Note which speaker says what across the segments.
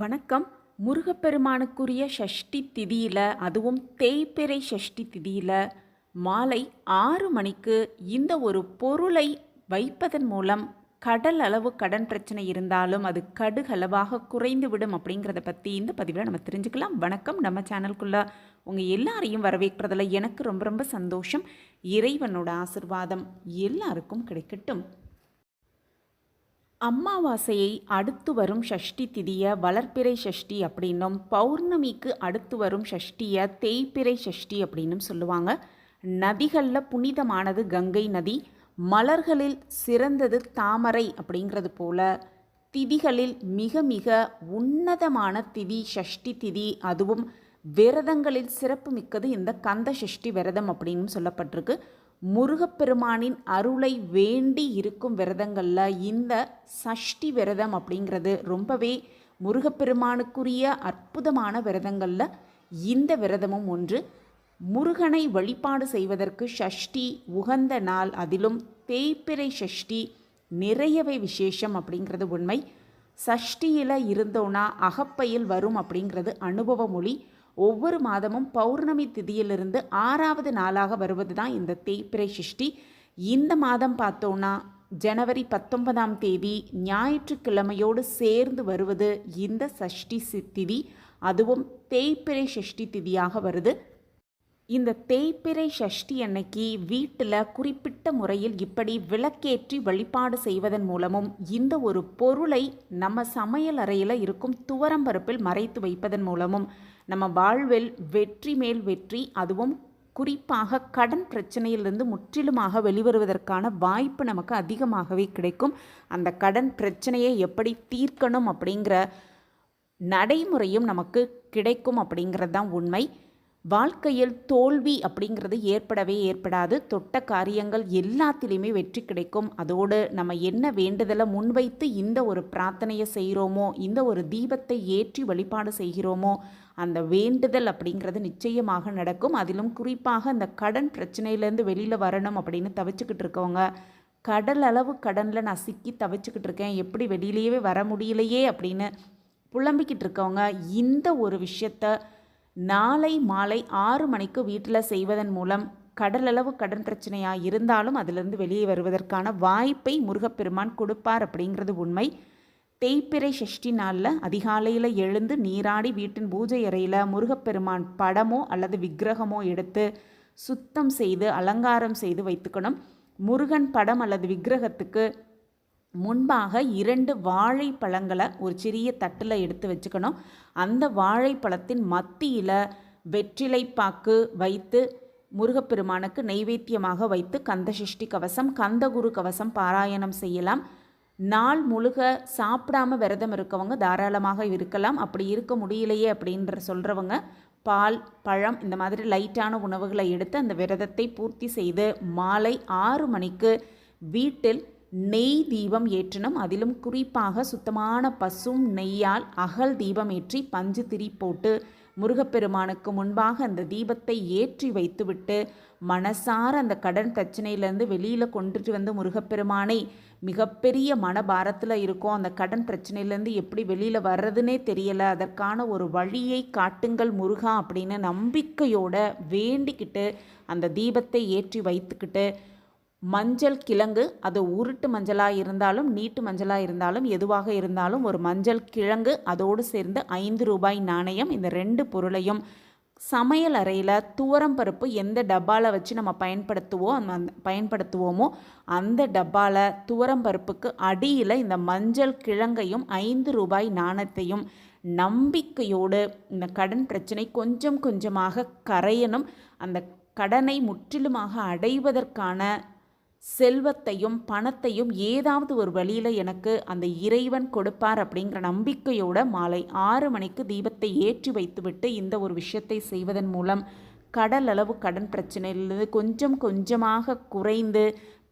Speaker 1: வணக்கம். முருகப்பெருமானுக்குரிய ஷஷ்டி திதியில் அதுவும் தேய்பிறை ஷஷ்டி திதியில் மாலை ஆறு மணிக்கு இந்த ஒரு பொருளை வைப்பதன் மூலம் கடல் அளவு கடன் பிரச்சனை இருந்தாலும் அது கடுகளவாக குறைந்துவிடும் அப்படிங்கிறத பற்றி இந்த பதிவில் நம்ம தெரிஞ்சுக்கலாம். வணக்கம். நம்ம சேனலுக்குள்ளே உங்கள் எல்லாரையும் வரவேற்கிறதுல எனக்கு ரொம்ப ரொம்ப சந்தோஷம். இறைவனோட ஆசிர்வாதம் எல்லாருக்கும் கிடைக்கட்டும். அம்மாவாசையை அடுத்து வரும் ஷஷ்டி திதியை வளர்ப்பிறை ஷஷ்டி அப்படின்னும் பௌர்ணமிக்கு அடுத்து வரும் ஷஷ்டியை தேய்ப்பிறை ஷஷ்டி அப்படின்னும் சொல்லுவாங்க. நதிகளில் புனிதமானது கங்கை நதி. மலர்களில் சிறந்தது தாமரை அப்படிங்கிறது போல திதிகளில் மிக மிக உன்னதமான திதி ஷஷ்டி திதி. அதுவும் விரதங்களில் சிறப்பு மிக்கது இந்த கந்த சஷ்டி விரதம் அப்படின்னு சொல்லப்பட்டிருக்கு. முருகப்பெருமானின் அருளை வேண்டி இருக்கும் விரதங்களில் இந்த சஷ்டி விரதம் அப்படிங்கிறது ரொம்பவே முருகப்பெருமானுக்குரிய அற்புதமான விரதங்களில் இந்த விரதமும் ஒன்று. முருகனை வழிபாடு செய்வதற்கு ஷஷ்டி உகந்த நாள் அதிலும் தேய்பிறை சஷ்டி நிறையவே விசேஷம் அப்படிங்கிறது உண்மை. சஷ்டியில் இருந்தோன்னா அகப்பையில் வரும் அப்படிங்கிறது அனுபவ மொழி. ஒவ்வொரு மாதமும் பௌர்ணமி திதியிலிருந்து ஆறாவது நாளாக வருவது தான் இந்த தேய்பிரை சஷ்டி இந்த மாதம் பார்த்தோன்னா ஜனவரி பத்தொன்பதாம் தேதி ஞாயிற்றுக்கிழமையோடு சேர்ந்து வருவது இந்த சஷ்டி சி- திதி. அதுவும் தேய்பிரை சஷ்டி திதியாக வருது. இந்த தேய்பிறை சஷ்டி அன்னைக்கு வீட்டில் குறிப்பிட்ட முறையில் இப்படி விளக்கேற்றி வழிபாடு செய்வதன் மூலமும் இந்த ஒரு பொருளை நம்ம சமையல் அறையில் இருக்கும் துவரம்பருப்பில் மறைத்து வைப்பதன் மூலமும் நம்ம வாழ்வில் வெற்றி மேல் வெற்றி அதுவும் குறிப்பாக கடன் பிரச்சனையிலிருந்து முற்றிலுமாக வெளிவருவதற்கான வாய்ப்பு நமக்கு அதிகமாகவே கிடைக்கும். அந்த கடன் பிரச்சனையை எப்படி தீர்க்கணும் அப்படிங்கிற நடைமுறையும் நமக்கு கிடைக்கும் அப்படிங்கிறது தான் உண்மை. வாழ்க்கையில் தோல்வி அப்படிங்கிறது ஏற்படவே ஏற்படாது. தொட்ட காரியங்கள் எல்லாத்திலையுமே வெற்றி கிடைக்கும். அதோடு நம்ம என்ன வேண்டுதலை முன்வைத்து இந்த ஒரு பிரார்த்தனையை செய்கிறோமோ இந்த ஒரு தீபத்தை ஏற்றி வழிபாடு செய்கிறோமோ அந்த வேண்டுதல் அப்படிங்கிறது நிச்சயமாக நடக்கும். அதிலும் குறிப்பாக அந்த கடன் பிரச்சனையிலேருந்து வெளியில் வரணும் அப்படின்னு தவிச்சுக்கிட்டு இருக்கவங்க கடல் அளவு கடனில் நான் சிக்கி தவிச்சுக்கிட்டு இருக்கேன். எப்படி வெளியிலேயே வர முடியலையே அப்படின்னு புலம்பிக்கிட்டு இருக்கவங்க இந்த ஒரு விஷயத்தை நாளை மாலை ஆறு மணிக்கு வீட்டில் செய்வதன் மூலம் கடலளவு கடன் பிரச்சனையாக இருந்தாலும் அதிலிருந்து வெளியே வருவதற்கான வாய்ப்பை முருகப்பெருமான் கொடுப்பார் அப்படிங்கிறது உண்மை. தேய்ப்பிறை சஷ்டி நாளில் அதிகாலையில் எழுந்து நீராடி வீட்டின் பூஜை அறையில் முருகப்பெருமான் படமோ அல்லது விக்கிரகமோ எடுத்து சுத்தம் செய்து அலங்காரம் செய்து வைத்துக்கணும். முருகன் படம் அல்லது விக்கிரகத்துக்கு முன்பாக இரண்டு வாழைப்பழங்களை ஒரு சிறிய தட்டில் எடுத்து வச்சுக்கணும். அந்த வாழைப்பழத்தின் மத்தியில் வெற்றிலைப்பாக்கு வைத்து முருகப்பெருமானுக்கு நைவேத்தியமாக வைத்து கந்தசஷ்டி கவசம் கந்தகுரு கவசம் பாராயணம் செய்யலாம். நாள் முழுக சாப்பிடாம விரதம் இருக்கவங்க தாராளமாக இருக்கலாம். அப்படி இருக்க முடியலையே அப்படின்ற சொல்கிறவங்க பால் பழம் இந்த மாதிரி லைட்டான உணவுகளை எடுத்து அந்த விரதத்தை பூர்த்தி செய்து மாலை ஆறு மணிக்கு வீட்டில் நெய் தீபம் ஏற்றணும் அதிலும் குறிப்பாக சுத்தமான பசும் நெய்யால் அகல் தீபம் ஏற்றி பஞ்சு திரி போட்டு முருகப்பெருமானுக்கு முன்பாக அந்த தீபத்தை ஏற்றி வைத்துவிட்டு மனசார அந்த கடன் பிரச்சனையிலேருந்து வெளியில் கொண்டுட்டு வந்து முருகப்பெருமானை மிகப்பெரிய மனபாரத்தில் இருக்கும். அந்த கடன் பிரச்சனையிலேருந்து எப்படி வெளியில் வர்றதுனே தெரியலை. அதற்கான ஒரு வழியை காட்டுங்கள் முருகா அப்படின்னு நம்பிக்கையோட வேண்டிக்கிட்டு அந்த தீபத்தை ஏற்றி வைத்துக்கிட்டு மஞ்சள் கிழங்கு அது உருட்டு மஞ்சளாக இருந்தாலும் நீட்டு மஞ்சளாக இருந்தாலும் எதுவாக இருந்தாலும் ஒரு மஞ்சள் கிழங்கு அதோடு சேர்ந்து ஐந்து ரூபாய் நாணயம். இந்த ரெண்டு பொருளையும் சமையல் அறையில் துவரம் பருப்பு எந்த டப்பாவில் வச்சு நம்ம பயன்படுத்துவோம் அந்த பயன்படுத்துவோமோ அந்த டப்பாவில் துவரம் பருப்புக்கு அடியில் இந்த மஞ்சள் கிழங்கையும் ஐந்து ரூபாய் நாணயத்தையும் நம்பிக்கையோடு இந்த கடன் பிரச்சனை கொஞ்சம் கொஞ்சமாக கரையணும். அந்த கடனை முற்றிலுமாக அடைவதற்கான செல்வத்தையும் பணத்தையும் ஏதாவது ஒரு வழியில் எனக்கு அந்த இறைவன் கொடுப்பார் அப்படிங்கிற நம்பிக்கையோட மாலை ஆறு மணிக்கு தீபத்தை ஏற்றி வைத்துவிட்டு இந்த ஒரு விஷயத்தை செய்வதன் மூலம் கடல் அளவு கடன் பிரச்சனையிலிருந்து கொஞ்சம் கொஞ்சமாக குறைந்து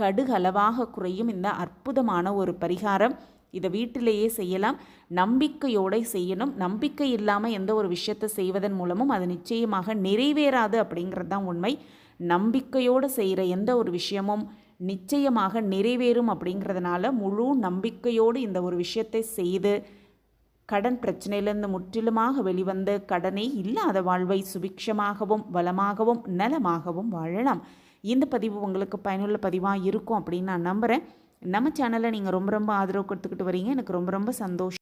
Speaker 1: கடுகளவாக குறையும் இந்த அற்புதமான ஒரு பரிகாரம். இதை வீட்டிலேயே செய்யலாம். நம்பிக்கையோடு செய்யணும். நம்பிக்கை இல்லாமல் எந்த ஒரு விஷயத்தை செய்வதன் மூலமும் அது நிச்சயமாக நிறைவேறாது அப்படிங்கிறது தான் உண்மை. நம்பிக்கையோடு செய்கிற எந்த ஒரு விஷயமும் நிச்சயமாக நிறைவேறும் அப்படிங்கிறதுனால முழு நம்பிக்கையோடு இந்த ஒரு விஷயத்தை செய்து கடன் பிரச்சனையிலிருந்து முற்றிலுமாக வெளிவந்து கடனே இல்லாத வாழ்வை சுபிக்ஷமாகவும் வளமாகவும் நலமாகவும் வாழலாம். இந்த பதிவு உங்களுக்கு பயனுள்ள பதிவாக இருக்கும் அப்படின்னு நான் நம்புகிறேன் நம்ம சேனலை நீங்கள் ரொம்ப ரொம்ப ஆதரவு கொடுத்துக்கிட்டு வரீங்க. எனக்கு ரொம்ப ரொம்ப சந்தோஷம்.